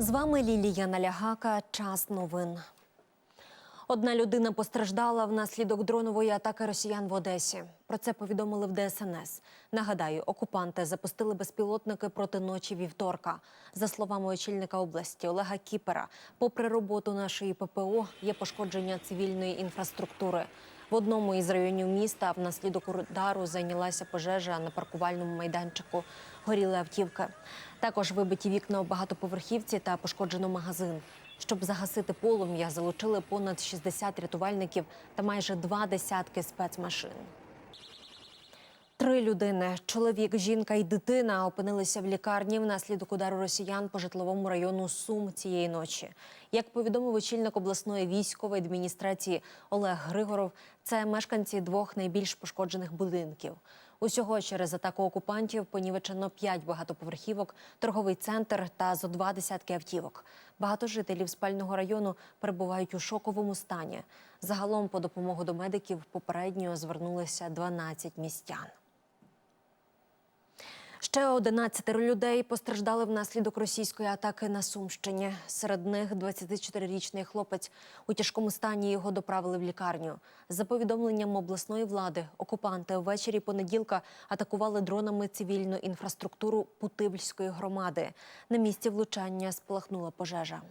З вами Лілія Налягака. Час новин. Одна людина постраждала внаслідок дронової атаки росіян в Одесі. Про це повідомили в ДСНС. Нагадаю, окупанти запустили безпілотники проти ночі вівторка. За словами очільника області Олега Кіпера, попри роботу нашої ППО, є пошкодження цивільної інфраструктури. В одному із районів міста внаслідок удару зайнялася пожежа на паркувальному майданчику. Горіли автівки. Також вибиті вікна у багатоповерхівці та пошкоджено магазин. Щоб загасити полум'я, залучили понад 60 рятувальників та майже два десятки спецмашин. Три людини чоловік, жінка і дитина опинилися в лікарні внаслідок удару росіян по житловому району Сум цієї ночі. Як повідомив очільник обласної військової адміністрації Олег Григоров, це мешканці двох найбільш пошкоджених будинків. Усього через атаку окупантів понівечено п'ять багатоповерхівок, торговий центр та зо два десятки автівок. Багато жителів спального району перебувають у шоковому стані. Загалом по допомогу до медиків попередньо звернулися 12 містян. Ще 11 людей постраждали внаслідок російської атаки на Сумщині. Серед них 24-річний хлопець. У тяжкому стані його доправили в лікарню. За повідомленням обласної влади, окупанти ввечері понеділка атакували дронами цивільну інфраструктуру Путивльської громади. На місці влучання спалахнула пожежа.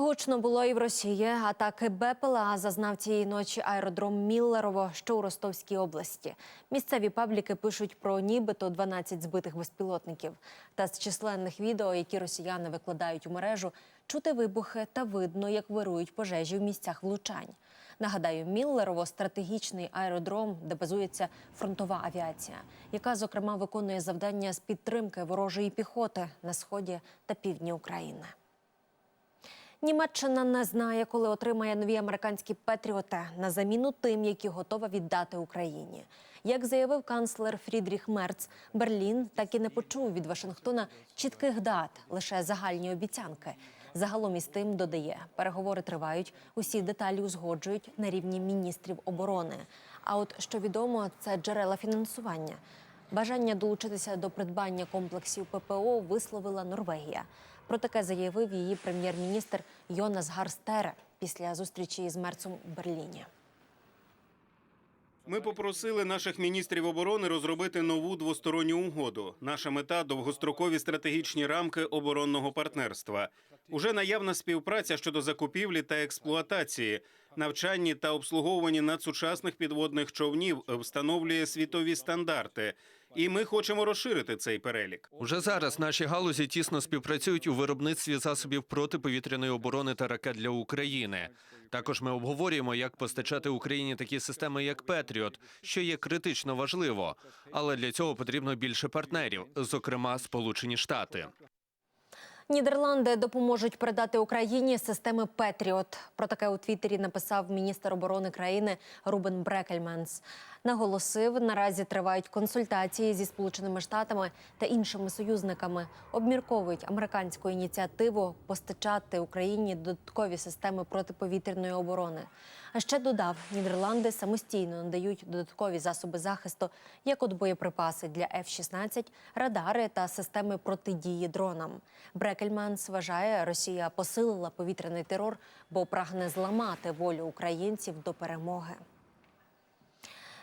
Гучно було і в Росії. Атаки БПЛА зазнав цієї ночі аеродром Міллерово, що у Ростовській області. Місцеві пабліки пишуть про нібито 12 збитих безпілотників. Та з численних відео, які росіяни викладають у мережу, чути вибухи та видно, як вирують пожежі в місцях влучань. Нагадаю, Міллерово стратегічний аеродром, де базується фронтова авіація, яка зокрема виконує завдання з підтримки ворожої піхоти на сході та півдні України. Німеччина не знає, коли отримає нові американські патріоти на заміну тим, які готова віддати Україні. Як заявив канцлер Фрідріх Мерц, Берлін так і не почув від Вашингтона чітких дат, лише загальні обіцянки. Загалом із тим додає, переговори тривають, усі деталі узгоджують на рівні міністрів оборони. А от що відомо, це джерела фінансування. Бажання долучитися до придбання комплексів ППО висловила Норвегія. Про таке заявив її прем'єр-міністр Йонас Гарстере після зустрічі з Мерцем у Берліні. Ми попросили наших міністрів оборони розробити нову двосторонню угоду. Наша мета довгострокові стратегічні рамки оборонного партнерства. Уже наявна співпраця щодо закупівлі та експлуатації, навчанні та обслуговуванні надсучасних підводних човнів встановлює світові стандарти. І ми хочемо розширити цей перелік. Уже зараз наші галузі тісно співпрацюють у виробництві засобів протиповітряної оборони та ракет для України. Також ми обговорюємо, як постачати Україні такі системи, як Петріот, що є критично важливо. Але для цього потрібно більше партнерів, зокрема Сполучені Штати. Нідерланди допоможуть передати Україні системи Петріот. Про таке у Твіттері написав міністр оборони країни Рубен Брекельменс. Наголосив, наразі тривають консультації зі Сполученими Штатами та іншими союзниками. Обмірковують американську ініціативу постачати Україні додаткові системи протиповітряної оборони. А ще додав, Нідерланди самостійно надають додаткові засоби захисту, як от боєприпаси для F-16, радари та системи протидії дронам. Брекельманс вважає, Росія посилила повітряний терор, бо прагне зламати волю українців до перемоги.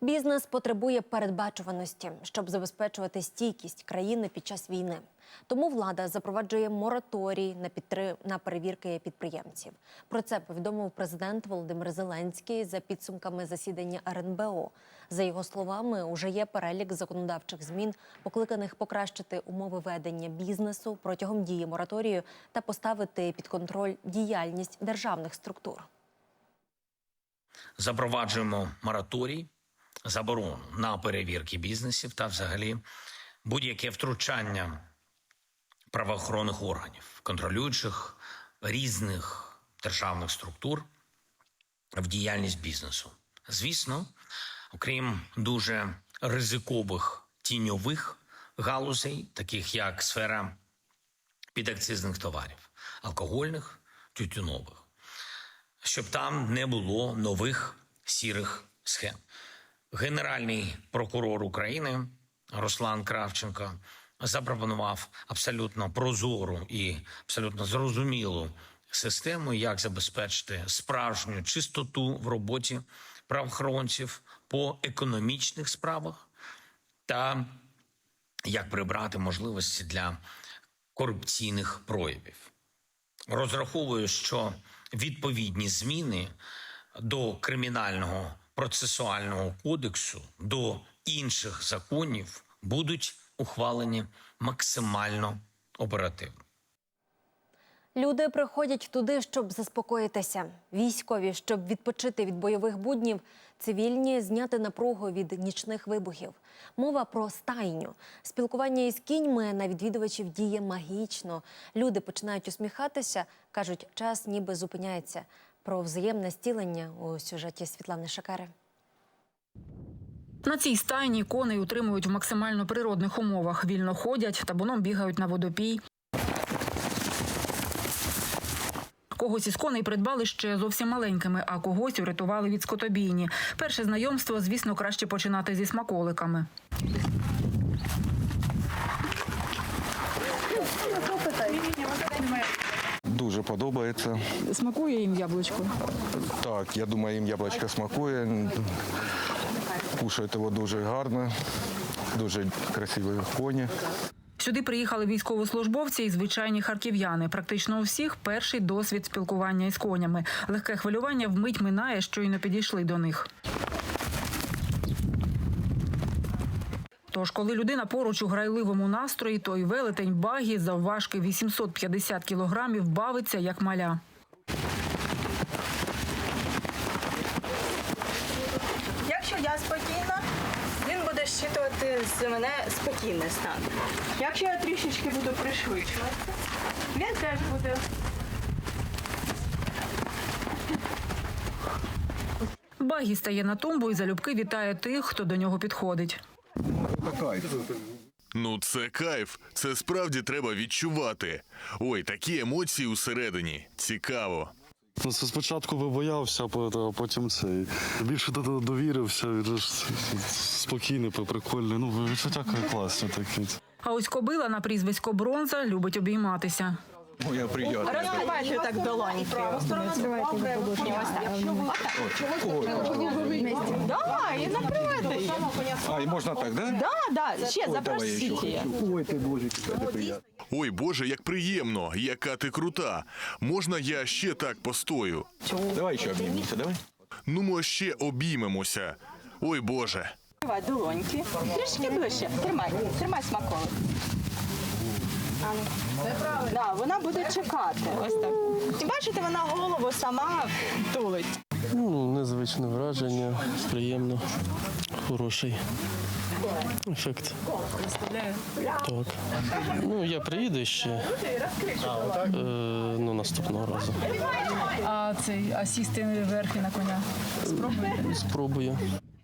Бізнес потребує передбачуваності, щоб забезпечувати стійкість країни під час війни. Тому влада запроваджує мораторій на підтри... на перевірки підприємців. Про це повідомив президент Володимир Зеленський за підсумками засідання РНБО. За його словами, уже є перелік законодавчих змін, покликаних покращити умови ведення бізнесу протягом дії мораторію та поставити під контроль діяльність державних структур. запроваджуємо мораторій, заборону на перевірки бізнесів та, взагалі, будь-яке втручання правоохоронних органів, контролюючих різних державних структур в діяльність бізнесу. Звісно, окрім дуже ризикових тіньових галузей, таких як сфера підакцизних товарів, алкогольних, тютюнових щоб там не було нових сірих схем. Генеральний прокурор України Руслан Кравченко запропонував абсолютно прозору і абсолютно зрозумілу систему, як забезпечити справжню чистоту в роботі правоохоронців по економічних справах та як прибрати можливості для корупційних проявів. Розраховую, що відповідні зміни до кримінального процесуального кодексу, до інших законів будуть ухвалені максимально оперативно. Люди приходять туди, щоб заспокоїтися. Військові, щоб відпочити від бойових буднів, цивільні зняти напругу від нічних вибухів. Мова про стайню. Спілкування із кіньми на відвідувачів діє магічно. Люди починають усміхатися, кажуть, час ніби зупиняється. Про взаємне стілення у сюжеті Світлани Шакари. На цій стайні коней утримують в максимально природних умовах. Вільно ходять, табуном бігають на водопій. Когось із коней придбали ще зовсім маленькими, а когось урятували від скотобійні. Перше знайомство, звісно, краще починати зі смаколиками. Дуже подобається. Смакує їм яблучко. Так, я думаю, їм яблучко смакує. Кушають його дуже гарно, дуже красиві коні. Сюди приїхали військовослужбовці і звичайні харків'яни. Практично у всіх перший досвід спілкування із конями. Легке хвилювання вмить минає, щойно підійшли до них. Тож, коли людина поруч у грайливому настрої, то й велетень багі завважки 850 кілограмів бавиться як маля. Якщо я спокійна, він буде щитувати з мене спокійний стан. Якщо я трішечки буду пришвидшувати, він теж буде. Багі стає на тумбу і залюбки вітає тих, хто до нього підходить. Ну, це кайф. Це справді треба відчувати. Ой, такі емоції усередині. Цікаво. Ну, це спочатку би боявся, а по- а потім цей. Більше до- до- довірився, він спокійний, прикольний. Ну, відчуття класні такі. А ось кобила на прізвисько Бронза любить обійматися. Розкривайте так долоньки. Давай, і накривайте її. А, і можна так, да? Да, да, ще запросіть її. Ой, ти дуже Ой, Боже, як приємно, яка ти крута. Можна я ще так постою? Давай ще обнімемося, давай. Ну, ми ще обіймемося. Ой, Боже. Давай долоньки. Трішки ближче. Тримай, тримай смаколик. Да, вона буде чекати. Ось так. І бачите, вона голову сама тулить. Ну, незвичне враження, приємно, хороший ефект. Так. Ну, я приїду ще е, ну, наступного разу. А цей а сісти верхи на коня. Спробуйте. Спробую.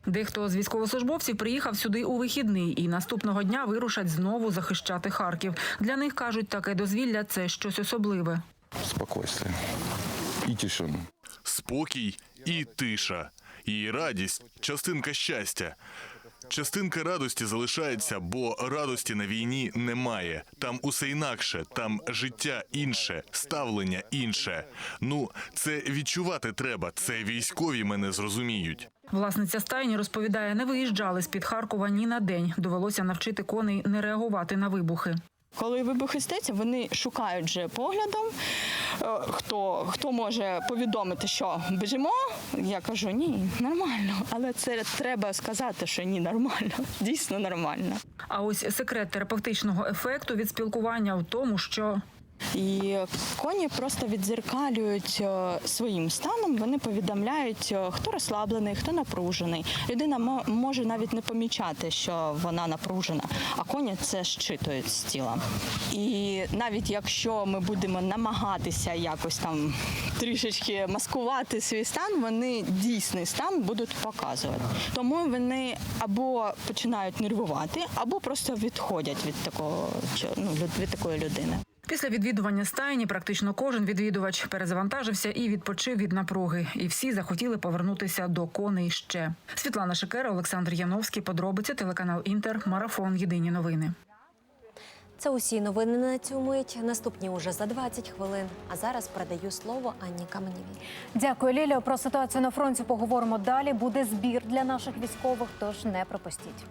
Дехто з військовослужбовців приїхав сюди у вихідний і наступного дня вирушать знову захищати Харків. Для них кажуть, таке дозвілля це щось особливе. Спокойствие. І тишина. Спокій і тиша. І радість частинка щастя. Частинка радості залишається, бо радості на війні немає. Там усе інакше, там життя інше, ставлення інше. Ну, це відчувати треба. Це військові мене зрозуміють. Власниця стайні розповідає, не виїжджали з під Харкова ні на день. Довелося навчити коней не реагувати на вибухи. Коли вибух істеться, вони шукають вже поглядом, е, хто, хто може повідомити, що біжимо. Я кажу, ні, нормально. Але це треба сказати, що ні, нормально, дійсно нормально. А ось секрет терапевтичного ефекту від спілкування в тому, що І коні просто відзеркалюють е, своїм станом. Вони повідомляють, е, хто розслаблений, хто напружений. Людина може навіть не помічати, що вона напружена, а коні це щитують з тіла. І навіть якщо ми будемо намагатися якось там трішечки маскувати свій стан, вони дійсний стан будуть показувати. Тому вони або починають нервувати, або просто відходять від такого ну, від такої людини. Після відвідування стайні практично кожен відвідувач перезавантажився і відпочив від напруги. І всі захотіли повернутися до коней ще. Світлана Шикера, Олександр Яновський. Подробиці телеканал Інтер. Марафон. Єдині новини. Це усі новини на цю мить. Наступні уже за 20 хвилин. А зараз передаю слово Анні Каменєвій. Дякую, Лілія. Про ситуацію на фронті поговоримо далі. Буде збір для наших військових, тож не пропустіть.